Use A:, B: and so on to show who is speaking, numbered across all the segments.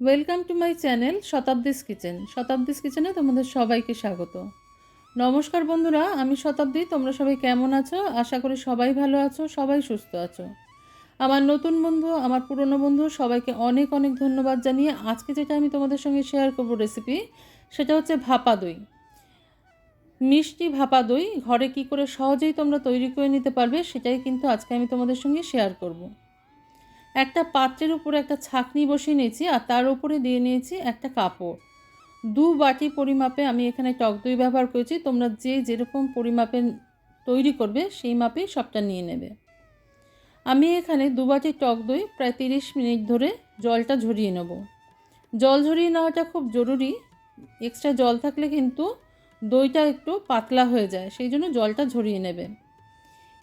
A: Welcome to my channel Shatabdi's kitchen Shatabdi's কিচেনে তোমাদের সবাইকে স্বাগত। নমস্কার বন্ধুরা, আমি শতাব্দী। তোমরা সবাই কেমন আছো? আশা করি সবাই ভালো আছো, সবাই সুস্থ আছো। আমার নতুন বন্ধু, আমার পুরনো বন্ধু, সবাইকে অনেক অনেক ধন্যবাদ জানিয়ে আজকে যেটা আমি তোমাদের সঙ্গে শেয়ার করব রেসিপি সেটা হচ্ছে ভাপা দই। মিষ্টি ভাপা দই, ঘরে কি করে সহজেই তোমরা তৈরি করে নিতে পারবে, সেটাই কিন্তু আজকে আমি তোমাদের সঙ্গে শেয়ার করব। একটা পাত্রের উপরে একটা ছাকনি বসিয়ে নিয়েছি আর তার উপরে দিয়ে নিয়েছি একটা কাপড়। দু বাটি পরিমাপে আমি এখানে টক দই ব্যবহার করেছি। তোমরা যে যেরকম পরিমাপে তৈরি করবে সেই মাপেই সবটা নিয়ে নেবে। আমি এখানে দু বাটি টক দই প্রায় তিরিশ মিনিট ধরে জলটা ঝরিয়ে নেব। জল ঝরিয়ে নেওয়াটা খুব জরুরি। এক্সট্রা জল থাকলে কিন্তু দইটা একটু পাতলা হয়ে যায়, সেই জন্য জলটা ঝরিয়ে নেবে।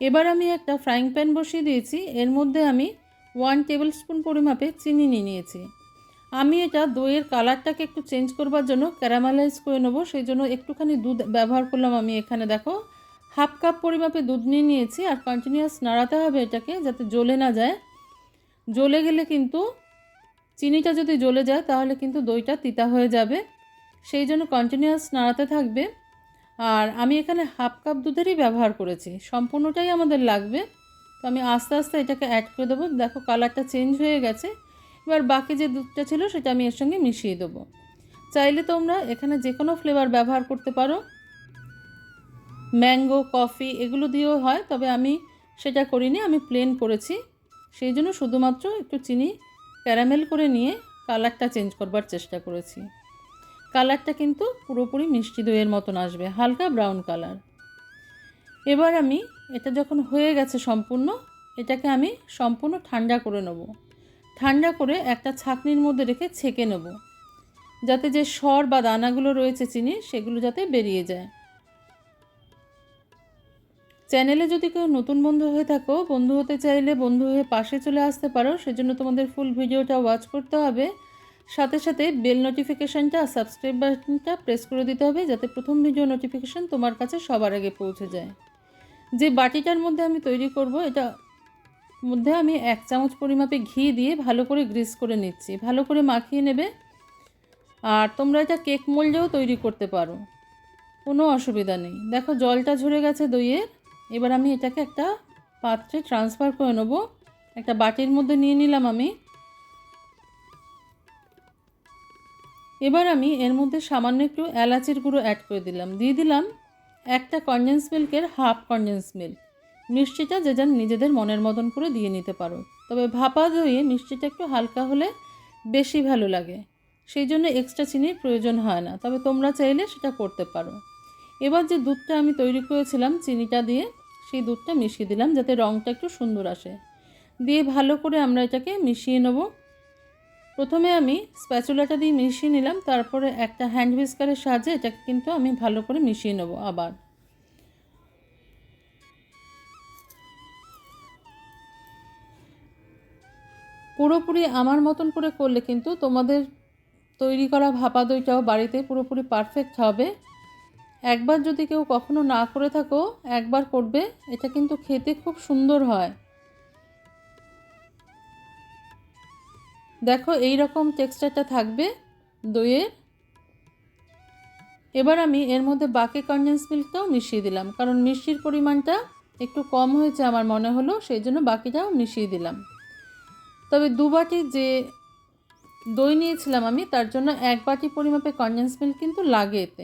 A: এবার আমি একটা ফ্রাইং প্যান বসিয়ে দিয়েছি। এর মধ্যে আমি ওয়ান টেবিল স্পুন পরিমাপে চিনি নিয়ে নিয়েছি। আমি এটা দইয়ের কালারটাকে একটু চেঞ্জ করবার জন্য ক্যারামেলাইজ করে নেব, সেই জন্য একটুখানি দুধ ব্যবহার করলাম আমি এখানে, দেখো। হাফ কাপ পরিমাপে দুধ নিয়ে নিয়েছি আর কন্টিনিউয়াস নাড়াতে হবে এটাকে যাতে জ্বলে না যায়। জ্বলে গেলে কিন্তু চিনিটা যদি জ্বলে যায় তাহলে কিন্তু দইটা তিতা হয়ে যাবে। সেই জন্য কন্টিনিউয়াস নাড়াতে থাকবে। আর আমি এখানে হাফ কাপ দুধেরই ব্যবহার করেছি, সম্পূর্ণটাই আমাদের লাগবে। তো আমি আস্তে আস্তে এটাকে অ্যাড করে দেবো। দেখো কালারটা চেঞ্জ হয়ে গেছে। এবার বাকি যে দুধটা ছিল সেটা আমি এর সঙ্গে মিশিয়ে দেবো। চাইলে তোমরা এখানে যে কোনো ফ্লেভার ব্যবহার করতে পারো। ম্যাঙ্গো কফি এগুলো দিয়েও হয়, তবে আমি সেটা করিনি, আমি প্লেন করেছি। সেই জন্য শুধুমাত্র একটু চিনি ক্যারামেল করে নিয়ে কালারটা চেঞ্জ করবার চেষ্টা করেছি। কালারটা কিন্তু পুরোপুরি মিষ্টি দইয়ের মতন আসবে, হালকা ব্রাউন কালার এবার আমি এটা যখন হয়ে গেছে সম্পূর্ণ, এটাকে আমি সম্পূর্ণ ঠান্ডা করে নেব। ঠান্ডা করে একটা ছাকনির মধ্যে রেখে ছেঁকে নেব, যাতে যে সর বা দানাগুলো রয়েছে চিনি, সেগুলো যাতে বেরিয়ে যায়। চ্যানেলে যদি কেউ নতুন বন্ধু হয়ে থাকো, বন্ধু হতে চাইলে বন্ধু হয়ে পাশে চলে আসতে পারো, সেজন্য তোমাদের ফুল ভিডিওটা ওয়াচ করতে হবে। সাথে সাথে বেল নোটিফিকেশানটা সাবস্ক্রাইব বাটনটা প্রেস করে দিতে হবে, যাতে প্রথম ভিডিও নোটিফিকেশান তোমার কাছে সবার আগে পৌঁছে যায়। যে বাটিটার মধ্যে আমি তৈরি করব, এটা মধ্যে আমি এক চামচ পরিমাপে ঘি দিয়ে ভালো করে গ্রিস করে নিচ্ছি। ভালো করে মাখিয়ে নেবে। আর তোমরা এটা কেক মোল্ডেও তৈরি করতে পারো। কোনো অসুবিধা নেই। দেখো, জলটা ঝরে গেছে দইয়ের এবার আমি এটাকে একটা পাত্রে ট্রান্সফার করে নেব। একটা বাটির মধ্যে নিয়ে নিলাম আমি। এবার আমি এর মধ্যে সামান্য একটু এলাচের গুঁড়ো অ্যাড করে দিলাম। দিয়ে দিলাম একটা কনডেন্স মিল্কের হাফ কনডেন্স মিল্ক মিষ্টিটা যে যার নিজেদের মনের মতন করে দিয়ে নিতে পারো। তবে ভাপা দইয়ে মিষ্টিটা একটু হালকা হলে বেশি ভালো লাগে। সেই জন্য এক্সট্রা চিনির প্রয়োজন হয় না। তবে তোমরা চাইলে সেটা করতে পারো। এবার যে দুধটা আমি তৈরি করেছিলাম চিনিটা দিয়ে, সেই দুধটা মিশিয়ে দিলাম যাতে রঙটা একটু সুন্দর আসে। দিয়ে ভালো করে আমরা এটাকে মিশিয়ে নেব। প্রথমে আমি স্প্যাচুলাটা দিয়ে মিশিয়ে নিলাম, তারপরে একটা হ্যান্ড হুইস্কারের সাহায্যে এটাকে কিন্তু আমি ভালো করে মিশিয়ে নেব আবার। পুরোপুরি আমার মতন করে করলে কিন্তু তোমাদের তৈরি করা ভাপা দইটাও বাড়িতে পুরোপুরি পারফেক্ট হবে। একবার যদি কেউ কখনো না করে থাকো, একবার করবে, এটা কিন্তু খেতে খুব সুন্দর হয়। দেখো এই রকম টেক্সচারটা থাকবে দইয়ের। এবার আমি এর মধ্যে বাকি কনডেন্স মিল্কটাও মিশিয়ে দিলাম, কারণ মিষ্টির পরিমাণটা একটু কম হয়েছে আমার মনে হলো, সেই জন্য বাকিটাও মিশিয়ে দিলাম। তবে দু বাটি যে দই নিয়েছিলাম আমি, তার জন্য এক বাটি পরিমাপে কনডেন্স মিল্ক কিন্তু লাগে এতে।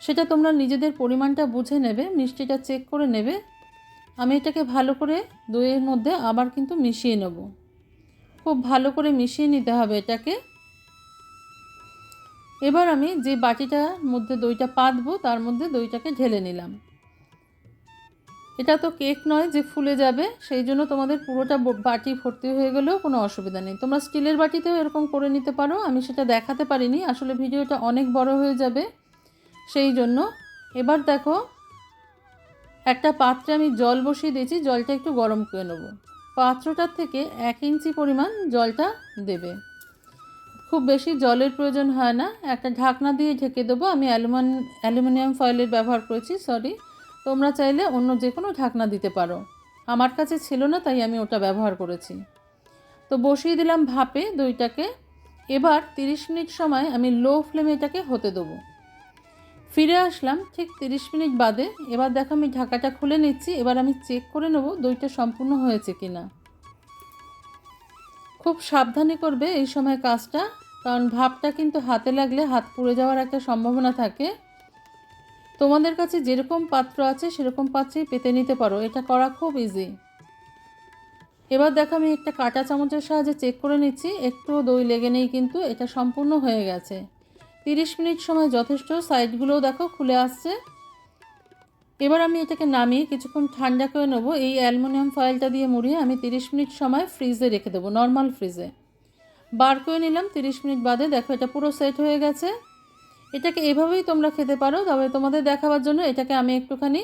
A: সেটা তোমরা নিজেদের পরিমাণটা বুঝে নেবে, মিষ্টিটা চেক করে নেবে। আমি এটাকে ভালো করে দইয়ের মধ্যে আবার কিন্তু মিশিয়ে নেব। খুব ভালো করে মিশিয়ে নিতে হবে এটাকে। এবার আমি যে বাটিটার মধ্যে দইটা পাতবো, তার মধ্যে দইটাকে ঢেলে নিলাম। এটা তো কেক নয় যে ফুলে যাবে, সেই জন্য তোমাদের পুরোটা বাটি ভর্তি হয়ে গেলেও কোনো অসুবিধা নেই। তোমরা স্টিলের বাটিতেও এরকম করে নিতে পারো, আমি সেটা দেখাতে পারিনি, আসলে ভিডিওটা অনেক বড় হয়ে যাবে। সেই জন্য এবার দেখো, একটা পাত্রে আমি জল বসিয়ে দিয়েছি, জলটা একটু গরম করে নেব। পাত্রটার থেকে এক ইঞ্চি পরিমাণ জলটা দেবে। খুব বেশি জলের প্রয়োজন হয় না। একটা ঢাকনা দিয়ে ঢেকে দেবো। আমি অ্যালুমিন, অ্যালুমিনিয়াম ফয়েলের ব্যবহার করেছি, সরি। তোমরা চাইলে অন্য যে কোনো ঢাকনা দিতে পারো। আমার কাছে ছিল না, তাই আমি ওটা ব্যবহার করেছি। তো বসিয়ে দিলাম ভাপে দইটাকে। এবার তিরিশ মিনিট সময় আমি লো ফ্লেমে এটাকে হতে দেবো। ফিরে আসলাম ঠিক তিরিশ মিনিট বাদে। এবার দেখো আমি ঢাকাটা খুলে নিচ্ছি। এবার আমি চেক করে নেব দইটা সম্পূর্ণ হয়েছে কি না খুব সাবধানে করবে এই সময় কাজটা, কারণ ভাবটা কিন্তু হাতে লাগলে হাত পুড়ে যাওয়ার একটা সম্ভাবনা থাকে। তোমাদের কাছে যেরকম পাত্র আছে সেরকম পাত্রেই পেতে নিতে পারো। এটা করা খুব ইজি এবার দেখো আমি একটা কাঁটা চামচের সাহায্যে চেক করে নিচ্ছি। একটু দই লেগে নেই কিন্তু, এটা সম্পূর্ণ হয়ে গেছে। তিরিশ মিনিট সময় যথেষ্ট, সাইডগুলোও দেখো খুলে আসছে। এবার আমি এটাকে নামিয়ে কিছুক্ষণ ঠান্ডা করে নেব। এই অ্যালুমিনিয়াম ফয়েলটা দিয়ে মুড়িয়ে আমি তিরিশ মিনিট সময় ফ্রিজে রেখে দেবো, নর্মাল ফ্রিজে। বার করে নিলাম, তিরিশ মিনিট বাদে দেখো এটা পুরো সেট হয়ে গেছে। এটাকে এভাবেই তোমরা খেতে পারো, তবে তোমাদের দেখাবার জন্য এটাকে আমি একটুখানি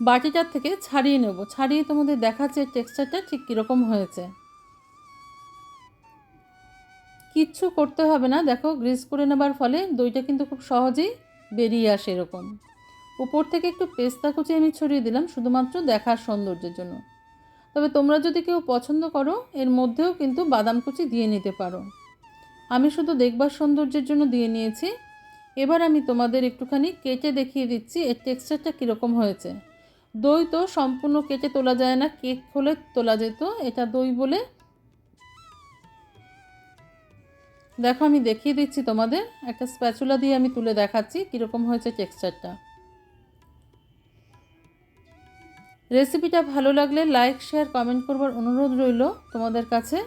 A: বাটিটার থেকে ছাড়িয়ে নেব। ছাড়িয়ে তোমাদের দেখাচ্ছে টেক্সচারটা ঠিক কীরকম হয়েছে। কিচ্ছু করতে হবে না। দেখো গ্রিস করে নেবার ফলে দইটা কিন্তু খুব সহজেই বেরিয়ে আসে এরকম। উপর থেকে একটু পেস্তা কুচি আমি ছড়িয়ে দিলাম, শুধুমাত্র দেখার সৌন্দর্যের জন্য। তবে তোমরা যদি কেউ পছন্দ করো, এর মধ্যেও কিন্তু বাদাম কুচি দিয়ে নিতে পারো। আমি শুধু দেখবার সৌন্দর্যের জন্য দিয়ে নিয়েছি। এবার আমি তোমাদের একটুখানি কেটে দেখিয়ে দিচ্ছি, এর টেক্সচারটা কীরকম হয়েছে। দই তো সম্পূর্ণ কেটে তোলা যায় না, কেক হলে তোলা যেত, এটা দই বলে দেখো, আমি দেখিয়ে দিচ্ছি তোমাদের। একটা স্প্যাচুলা দিয়ে আমি তুলে দেখাচ্ছি কীরকম হয়েছে টেক্সচারটা রেসিপিটা ভালো লাগলে লাইক শেয়ার কমেন্ট করবার অনুরোধ রইল তোমাদের কাছে।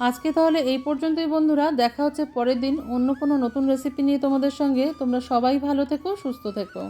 A: আজকে তাহলে এই পর্যন্তই বন্ধুরা। দেখা হচ্ছে পরের দিন অন্য কোনো নতুন রেসিপি নিয়ে তোমাদের সঙ্গে। তোমরা সবাই ভালো থেকো, সুস্থ থেকো।